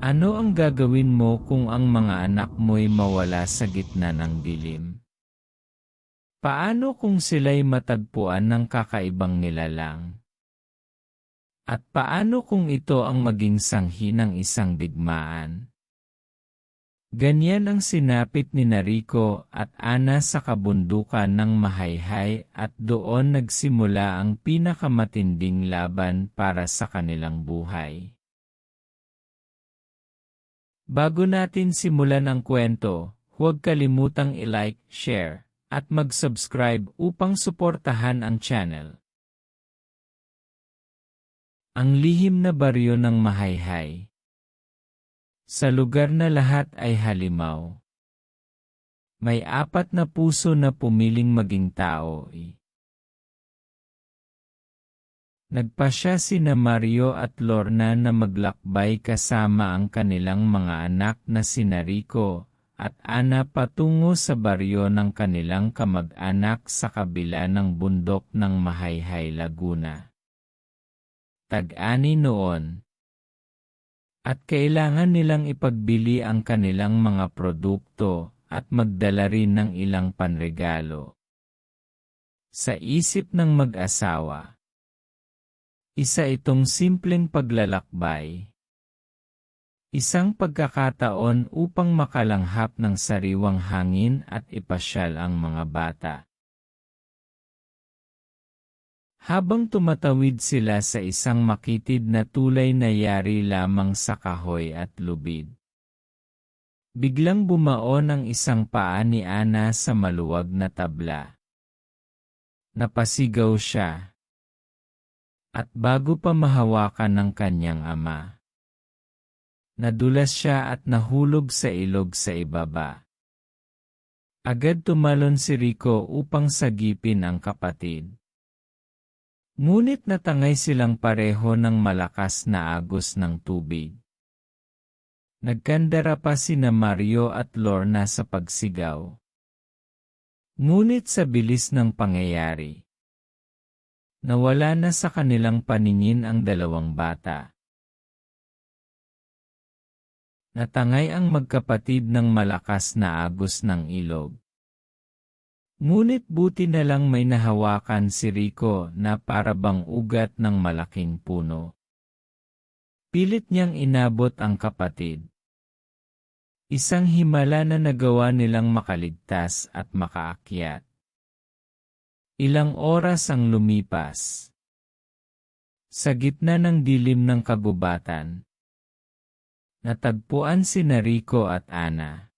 Ano ang gagawin mo kung ang mga anak mo'y mawala sa gitna ng dilim? Paano kung sila'y matagpuan ng kakaibang nilalang? At paano kung ito ang maging sanghi ng isang digmaan? Ganyan ang sinapit ni Nariko at Ana sa kabundukan ng Mahayhay at doon nagsimula ang pinakamatinding laban para sa kanilang buhay. Bago natin simulan ang kwento, huwag kalimutang i-like, share, at mag-subscribe upang suportahan ang channel. Ang lihim na baryo ng Mahayhay sa lugar na lahat ay halimaw. May apat na puso na pumiling maging tao. Eh. Nagpasya sina Mario at Lorna na maglakbay kasama ang kanilang mga anak na sina Rico at Ana patungo sa baryo ng kanilang kamag-anak sa kabila ng bundok ng Mahayhay Laguna. Tag-ani noon, at kailangan nilang ipagbili ang kanilang mga produkto at magdala rin ng ilang panregalo. Sa isip ng mag-asawa, isa itong simpleng paglalakbay. Isang pagkakataon upang makalanghap ng sariwang hangin at ipasyal ang mga bata. Habang tumatawid sila sa isang makitid na tulay na yari lamang sa kahoy at lubid. Biglang bumaon ang isang paa ni Ana sa maluwag na tabla. Napasigaw siya. At bago pa mahawakan ng kanyang ama. Nadulas siya at nahulog sa ilog sa ibaba. Agad tumalon si Rico upang sagipin ang kapatid. Ngunit natangay silang pareho ng malakas na agos ng tubig. Nagkandara pa sina Mario at Lorna sa pagsigaw. Ngunit sa bilis ng pangyayari, nawala na sa kanilang paningin ang dalawang bata. Natangay ang magkapatid ng malakas na agos ng ilog. Ngunit buti na lang may nahawakan si Rico na parabang ugat ng malaking puno. Pilit niyang inabot ang kapatid. Isang himala na nagawa nilang makaligtas at makaakyat. Ilang oras ang lumipas. Sa gitna ng dilim ng kagubatan, natagpuan si Rico at Ana.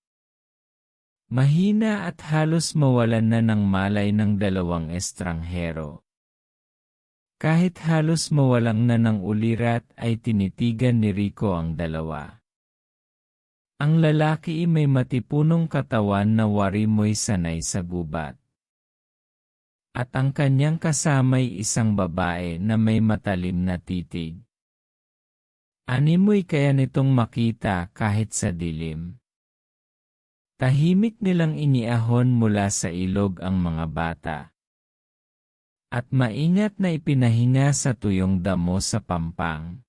Mahina at halos mawalan na ng malay ng dalawang estranghero. Kahit halos mawalang na ng ulirat ay tinitigan ni Rico ang dalawa. Ang lalaki may matipunong katawan na warimoy sanay sa gubat. At ang kanyang kasamay isang babae na may matalim na titig. Animoy kaya nitong makita kahit sa dilim. Tahimik nilang iniahon mula sa ilog ang mga bata. At maingat na ipinahinga sa tuyong damo sa pampang.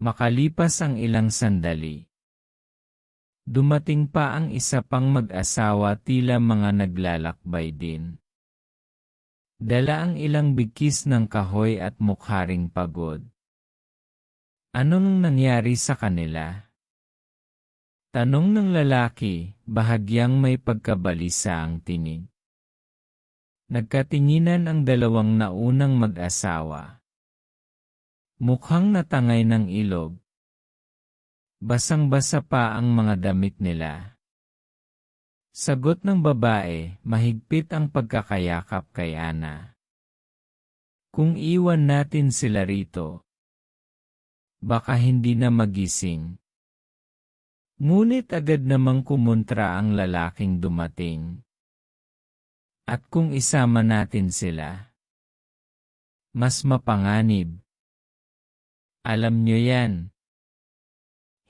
Makalipas ang ilang sandali. Dumating pa ang isa pang mag-asawa tila mga naglalakbay din. Dala ang ilang bigkis ng kahoy at mukharing pagod. Anong nangyari sa kanila? Tanong ng lalaki, bahagyang may pagkabalisa ang tinig. Nagkatinginan ang dalawang naunang mag-asawa. Mukhang natangay ng ilog. Basang-basa pa ang mga damit nila. Sagot ng babae, mahigpit ang pagkakayakap kay Ana. Kung iwan natin sila rito, baka hindi na magising. Ngunit agad namang kumontra ang lalaking dumating. At kung isama natin sila, mas mapanganib. Alam nyo yan.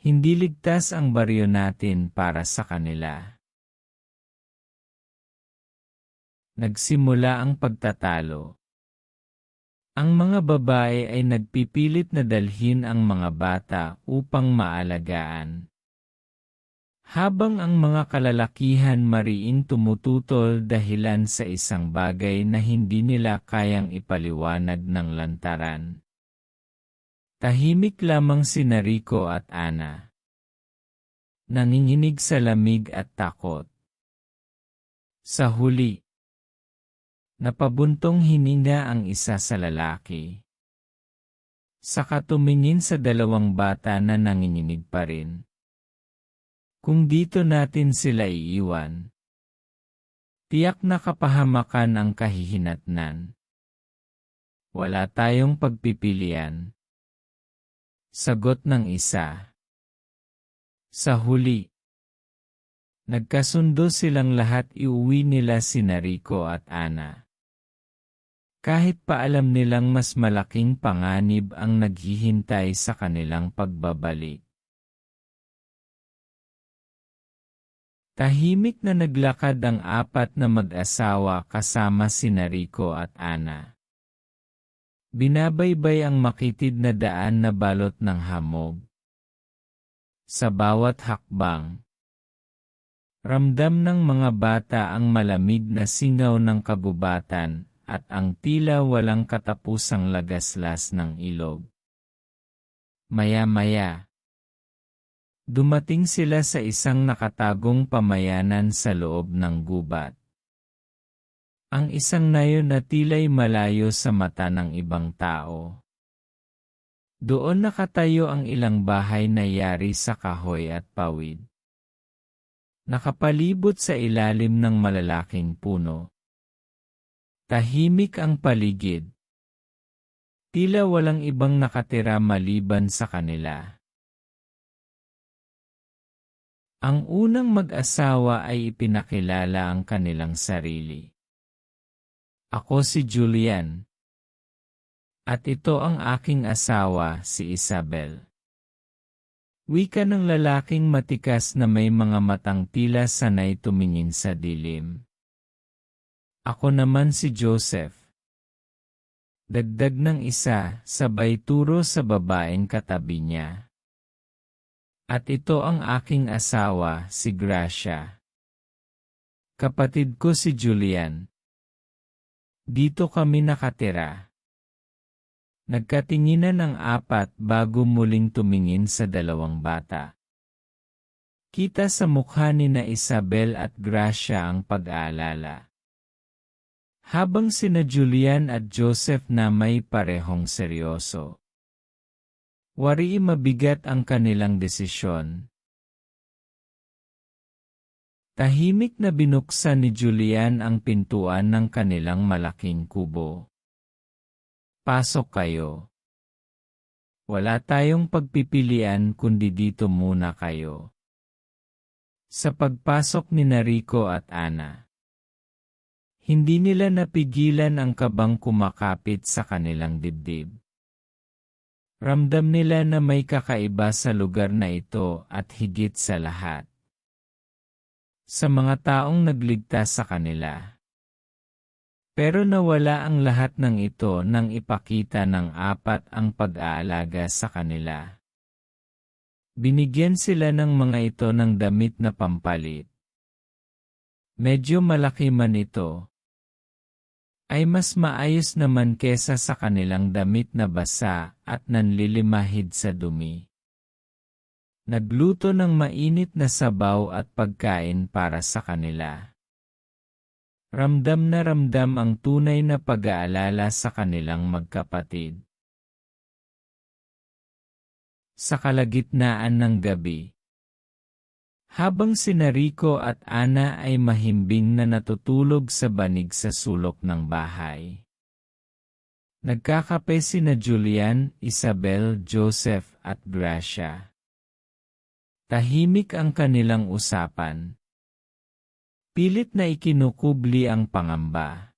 Hindi ligtas ang baryo natin para sa kanila. Nagsimula ang pagtatalo. Ang mga babae ay nagpipilit na dalhin ang mga bata upang maalagaan. Habang ang mga kalalakihan mariin tumututol dahilan sa isang bagay na hindi nila kayang ipaliwanag ng lantaran. Tahimik lamang si Nariko at Ana. Nanginginig sa lamig at takot. Sa huli, napabuntong hininga ang isa sa lalaki. Saka tumingin sa dalawang bata na nanginginig pa rin. Kung dito natin sila iiwan, tiyak na kapahamakan ang kahihinatnan. Wala tayong pagpipilian. Sagot ng isa. Sa huli, nagkasundo silang lahat iuwi nila si Nariko at Ana. Kahit pa alam nilang mas malaking panganib ang naghihintay sa kanilang pagbabalik. Tahimik na naglakad ang apat na mag-asawa kasama si Nariko at Ana. Binabaybay ang makitid na daan na balot ng hamog. Sa bawat hakbang, ramdam ng mga bata ang malamig na singaw ng kabubatan at ang tila walang katapusang lagaslas ng ilog. Maya-maya, Dumating sila sa isang nakatagong pamayanan sa loob ng gubat. Ang isang nayon na tila'y malayo sa mata ng ibang tao. Doon nakatayo ang ilang bahay na yari sa kahoy at pawid. Nakapalibot sa ilalim ng malalaking puno. Tahimik ang paligid. Tila walang ibang nakatira maliban sa kanila. Ang unang mag-asawa ay ipinakilala ang kanilang sarili. Ako si Julian. At ito ang aking asawa, si Isabel. Wika ng lalaking matikas na may mga matang tila sanay tumingin sa dilim. Ako naman si Joseph. Dagdag ng isa, sabay turo sa babaeng katabi niya. At ito ang aking asawa, si Gracia. Kapatid ko si Julian. Dito kami nakatira. Nagkatinginan ng apat bago muling tumingin sa dalawang bata. Kita sa mukha ni na Isabel at Gracia ang pag-aalala. Habang sina Julian at Joseph na may parehong seryoso. Wari mabigat ang kanilang desisyon. Tahimik na binuksan ni Julian ang pintuan ng kanilang malaking kubo. Pasok kayo. Wala tayong pagpipilian kundi dito muna kayo. Sa pagpasok ni Nariko at Ana. Hindi nila napigilan ang kabang kumakapit sa kanilang dibdib. Ramdam nila na may kakaiba sa lugar na ito at higit sa lahat. Sa mga taong nagligtas sa kanila. Pero nawala ang lahat ng ito nang ipakita ng apat ang pag-aalaga sa kanila. Binigyan sila ng mga ito ng damit na pampalit. Medyo malaki man ito, ay mas maayos naman kesa sa kanilang damit na basa at nanlilimahid sa dumi. Nagluto ng mainit na sabaw at pagkain para sa kanila. Ramdam na ramdam ang tunay na pag-aalala sa kanilang magkapatid. Sa kalagitnaan ng gabi, habang si Nariko at Ana ay mahimbing na natutulog sa banig sa sulok ng bahay. Nagkakape si na Julian, Isabel, Joseph at Gracia. Tahimik ang kanilang usapan. Pilit na ikinukubli ang pangamba.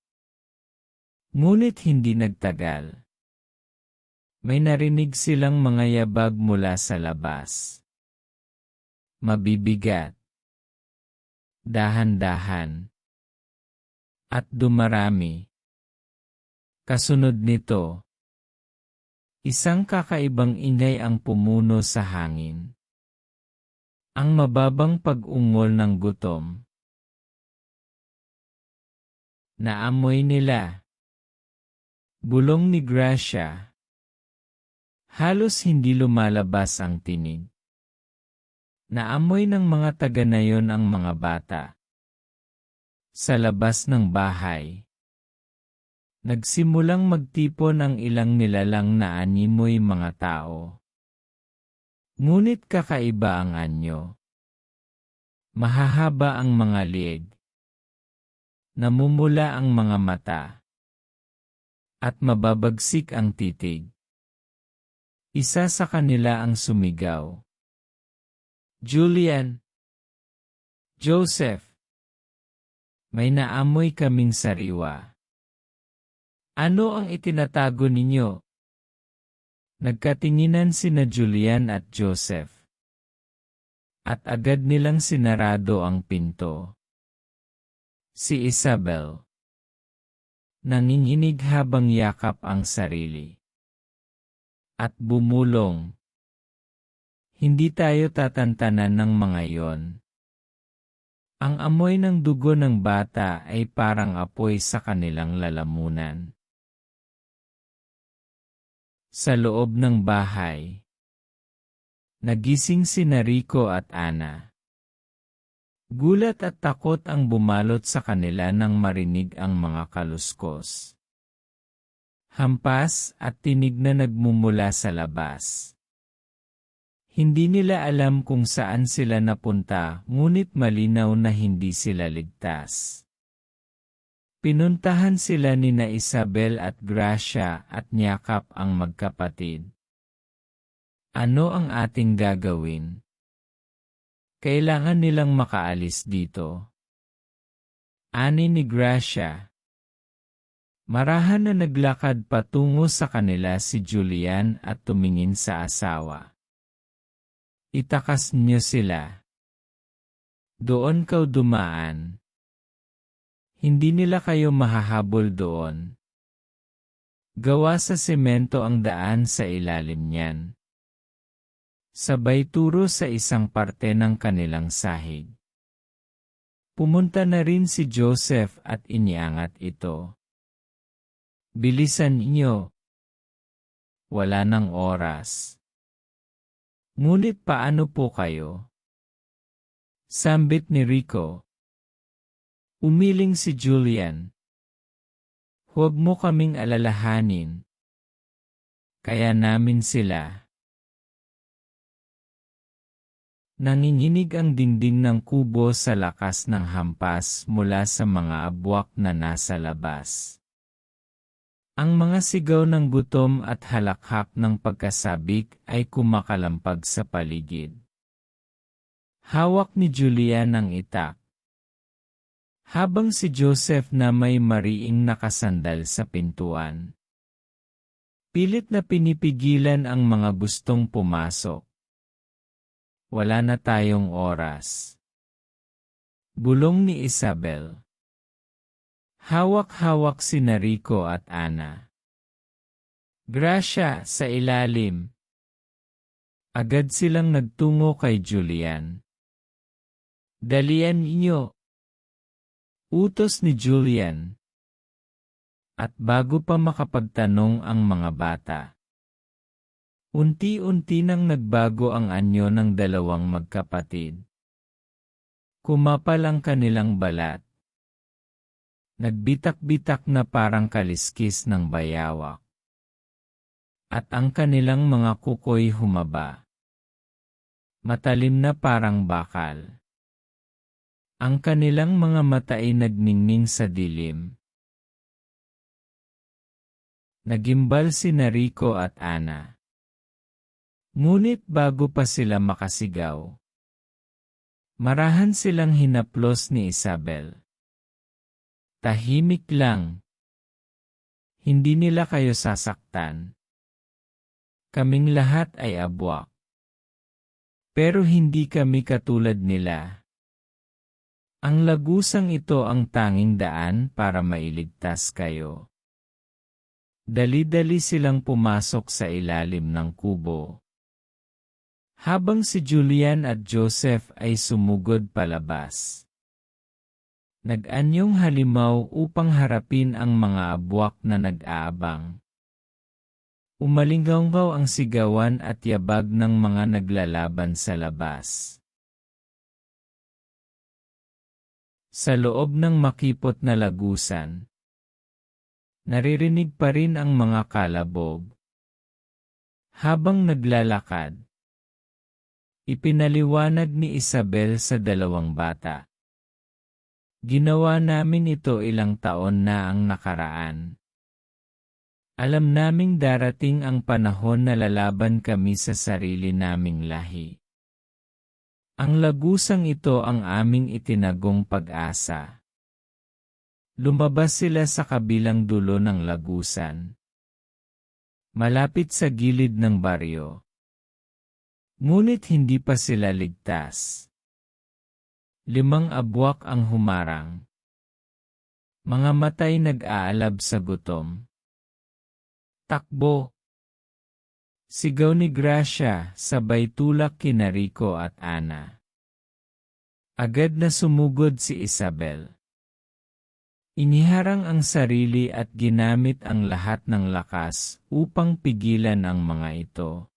Ngunit hindi nagtagal. May narinig silang mga yabag mula sa labas mabibigat. Dahan-dahan. At dumarami. Kasunod nito, Isang kakaibang ingay ang pumuno sa hangin. Ang mababang pag-ungol ng gutom. Naamoy nila. Bulong ni Gracia. Halos hindi lumalabas ang tinig. Naamoy ng mga taga na yon ang mga bata. Sa labas ng bahay. Nagsimulang magtipon ang ilang nilalang na animoy mga tao. Ngunit kakaiba ang anyo. Mahahaba ang mga lieg. Namumula ang mga mata. At mababagsik ang titig. Isa sa kanila ang sumigaw. Julian. Joseph. May naamoy kaming sariwa. Ano ang itinatago ninyo? Nagkatinginan sina Julian at Joseph. At agad nilang sinarado ang pinto. Si Isabel. Nanginginig habang yakap ang sarili. At bumulong. Hindi tayo tatantanan ng mga yon. Ang amoy ng dugo ng bata ay parang apoy sa kanilang lalamunan. Sa loob ng bahay. Nagising si Nariko at Ana. Gulat at takot ang bumalot sa kanila nang marinig ang mga kaluskos. Hampas at tinig na nagmumula sa labas. Hindi nila alam kung saan sila napunta, ngunit malinaw na hindi sila ligtas. Pinuntahan sila ni na Isabel at Gracia at niyakap ang magkapatid. Ano ang ating gagawin? Kailangan nilang makaalis dito. Ani ni Gracia. Marahan na naglakad patungo sa kanila si Julian at tumingin sa asawa. Itakas niyo sila. Doon kaw dumaan. Hindi nila kayo mahahabol doon. Gawa sa semento ang daan sa ilalim niyan. Sabay turo sa isang parte ng kanilang sahig. Pumunta na rin si Joseph at iniangat ito. Bilisan niyo. Wala ng oras. Ngunit paano po kayo? Sambit ni Rico. Umiling si Julian. Huwag mo kaming alalahanin. Kaya namin sila. Nanginginig ang dingding ng kubo sa lakas ng hampas mula sa mga abwak na nasa labas. Ang mga sigaw ng gutom at halakhak ng pagkasabik ay kumakalampag sa paligid. Hawak ni Julian ang itak. Habang si Joseph na may mariing nakasandal sa pintuan. Pilit na pinipigilan ang mga gustong pumasok. Wala na tayong oras. Bulong ni Isabel. Hawak-hawak si Nariko at Ana. Gracia sa ilalim. Agad silang nagtungo kay Julian. Dalian inyo, Utos ni Julian. At bago pa makapagtanong ang mga bata. Unti-unti nang nagbago ang anyo ng dalawang magkapatid. Kumapal ang kanilang balat. Nagbitak-bitak na parang kaliskis ng bayawak. At ang kanilang mga kukoy humaba. Matalim na parang bakal. Ang kanilang mga mata ay nagningning sa dilim. Nagimbal si Nariko at Ana. Ngunit bago pa sila makasigaw, marahan silang hinaplos ni Isabel. Tahimik lang. Hindi nila kayo sasaktan. Kaming lahat ay abwak. Pero hindi kami katulad nila. Ang lagusang ito ang tanging daan para mailigtas kayo. Dali-dali silang pumasok sa ilalim ng kubo. Habang si Julian at Joseph ay sumugod palabas. Nag-anyong halimaw upang harapin ang mga abwak na nag-aabang. Umalinggaw ang sigawan at yabag ng mga naglalaban sa labas. Sa loob ng makipot na lagusan, naririnig pa rin ang mga kalabog. Habang naglalakad, ipinaliwanag ni Isabel sa dalawang bata. Ginawa namin ito ilang taon na ang nakaraan. Alam naming darating ang panahon na lalaban kami sa sarili naming lahi. Ang lagusang ito ang aming itinagong pag-asa. Lumabas sila sa kabilang dulo ng lagusan. Malapit sa gilid ng baryo. Ngunit hindi pa sila ligtas. Limang abwak ang humarang. Mga matay nag-aalab sa gutom. Takbo! Sigaw ni Gracia, sabay tulak kina Rico at Ana. Agad na sumugod si Isabel. Iniharang ang sarili at ginamit ang lahat ng lakas upang pigilan ang mga ito.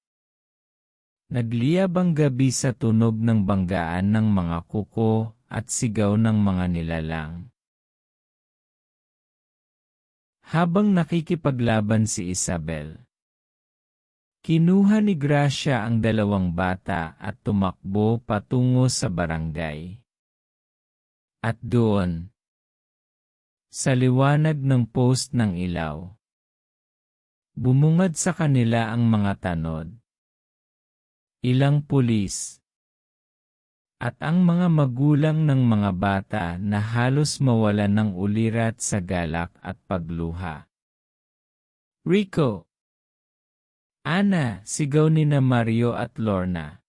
Nagliyab ang gabi sa tunog ng banggaan ng mga kuko at sigaw ng mga nilalang. Habang nakikipaglaban si Isabel, kinuha ni Gracia ang dalawang bata at tumakbo patungo sa barangay. At doon, sa liwanag ng post ng ilaw, bumungad sa kanila ang mga tanod. Ilang pulis, at ang mga magulang ng mga bata na halos mawalan ng ulirat sa galak at pagluha. Rico! Ana, sigaw ni na Mario at Lorna.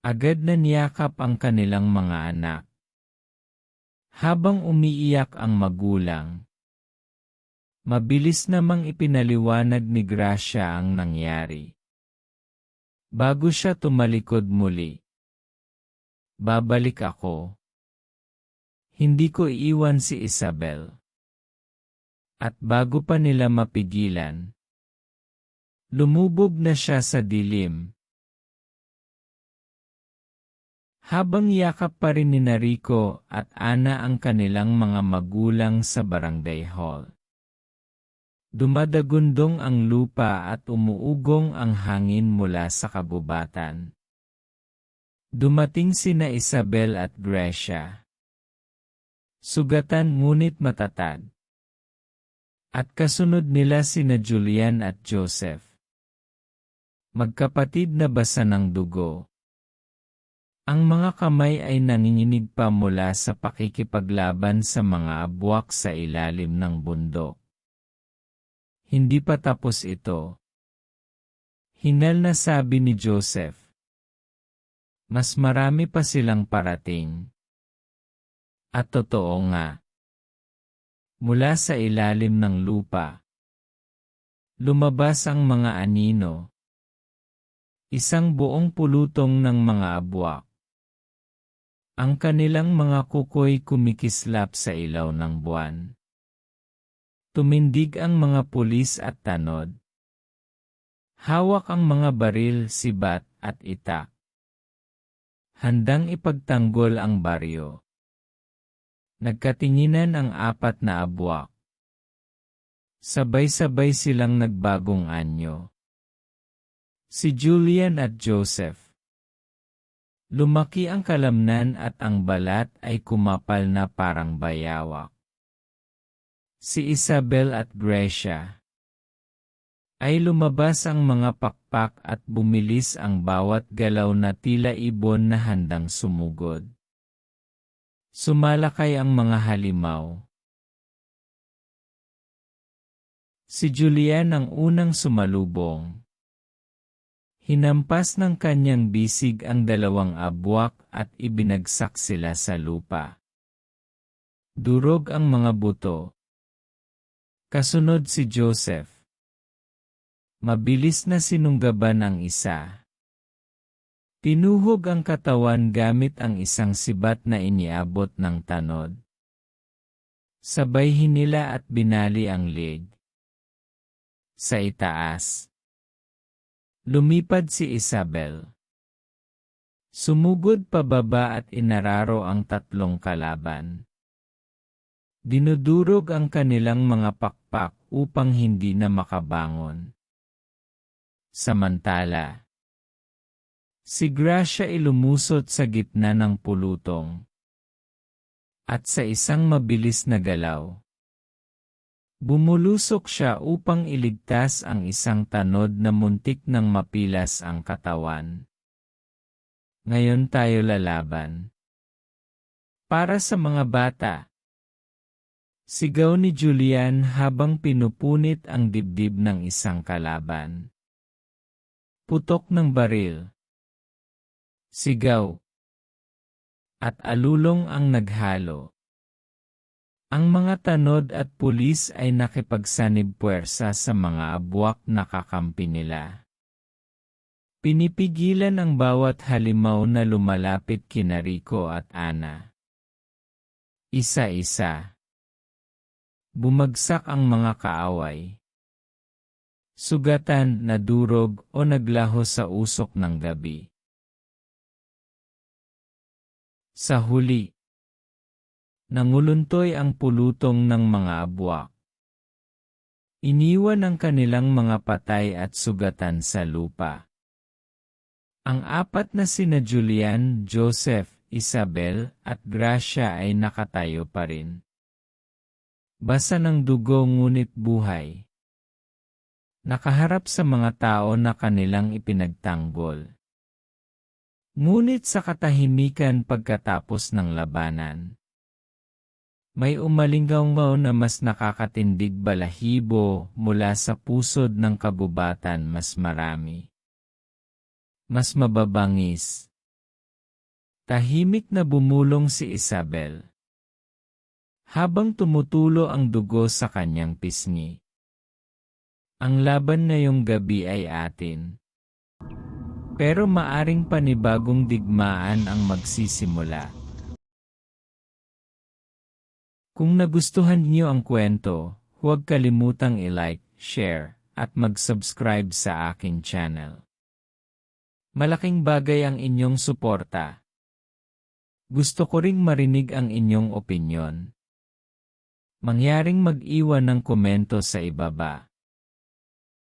Agad na niyakap ang kanilang mga anak. Habang umiiyak ang magulang, mabilis namang ipinaliwanag ni Gracia ang nangyari. Bago siya tumalikod muli, Babalik ako. Hindi ko iiwan si Isabel. At bago pa nila mapigilan, lumubog na siya sa dilim. Habang yakap pa rin ni Nariko at Ana ang kanilang mga magulang sa barangay hall. Dumadagundong ang lupa at umuugong ang hangin mula sa kabubatan. Dumating sina Isabel at Gracia. Sugatan ngunit matatag. At kasunod nila sina Julian at Joseph. Magkapatid na basa ng dugo. Ang mga kamay ay nanginginig pa mula sa pakikipaglaban sa mga abwak sa ilalim ng bundok. Hindi pa tapos ito. Hinal na sabi ni Joseph. Mas marami pa silang parating. At totoo nga. Mula sa ilalim ng lupa. Lumabas ang mga anino. Isang buong pulutong ng mga abwak. Ang kanilang mga kukoy kumikislap sa ilaw ng buwan. Tumindig ang mga pulis at tanod. Hawak ang mga baril, sibat at itak handang ipagtanggol ang baryo. Nagkatinginan ang apat na abwak. Sabay-sabay silang nagbagong anyo. Si Julian at Joseph. Lumaki ang kalamnan at ang balat ay kumapal na parang bayawak. Si Isabel at Gracia ay lumabas ang mga pakpak at bumilis ang bawat galaw na tila ibon na handang sumugod. Sumalakay ang mga halimaw. Si Julian ang unang sumalubong. Hinampas ng kanyang bisig ang dalawang abwak at ibinagsak sila sa lupa. Durog ang mga buto, Kasunod si Joseph. Mabilis na sinunggaban ang isa. Tinuhog ang katawan gamit ang isang sibat na iniabot ng tanod. Sabay hinila at binali ang leg. Sa itaas. Lumipad si Isabel. Sumugod pababa at inararo ang tatlong kalaban. Dinudurog ang kanilang mga pakpak upang hindi na makabangon. Samantala, si Gracia ilumusot sa gitna ng pulutong. At sa isang mabilis na galaw, bumulusok siya upang iligtas ang isang tanod na muntik ng mapilas ang katawan. Ngayon tayo lalaban. Para sa mga bata, Sigaw ni Julian habang pinupunit ang dibdib ng isang kalaban. Putok ng baril. Sigaw. At alulong ang naghalo. Ang mga tanod at pulis ay nakipagsanib puwersa sa mga abwak na kakampi nila. Pinipigilan ang bawat halimaw na lumalapit kina Rico at Ana. Isa-isa. Bumagsak ang mga kaaway. Sugatan, nadurog o naglaho sa usok ng gabi. Sa huli, nanguluntoy ang pulutong ng mga abwak. Iniwan ang kanilang mga patay at sugatan sa lupa. Ang apat na sina Julian, Joseph, Isabel, at Gracia ay nakatayo pa rin. Basa ng dugo ngunit buhay. Nakaharap sa mga tao na kanilang ipinagtanggol. Ngunit sa katahimikan pagkatapos ng labanan. May umalinggaw na mas nakakatindig balahibo mula sa pusod ng kabubatan mas marami. Mas mababangis. Tahimik na bumulong si Isabel habang tumutulo ang dugo sa kanyang pisngi. Ang laban ngayong gabi ay atin. Pero maaring panibagong digmaan ang magsisimula. Kung nagustuhan niyo ang kwento, huwag kalimutang i-like, share, at mag-subscribe sa akin channel. Malaking bagay ang inyong suporta. Gusto ko ring marinig ang inyong opinyon mangyaring mag-iwan ng komento sa ibaba.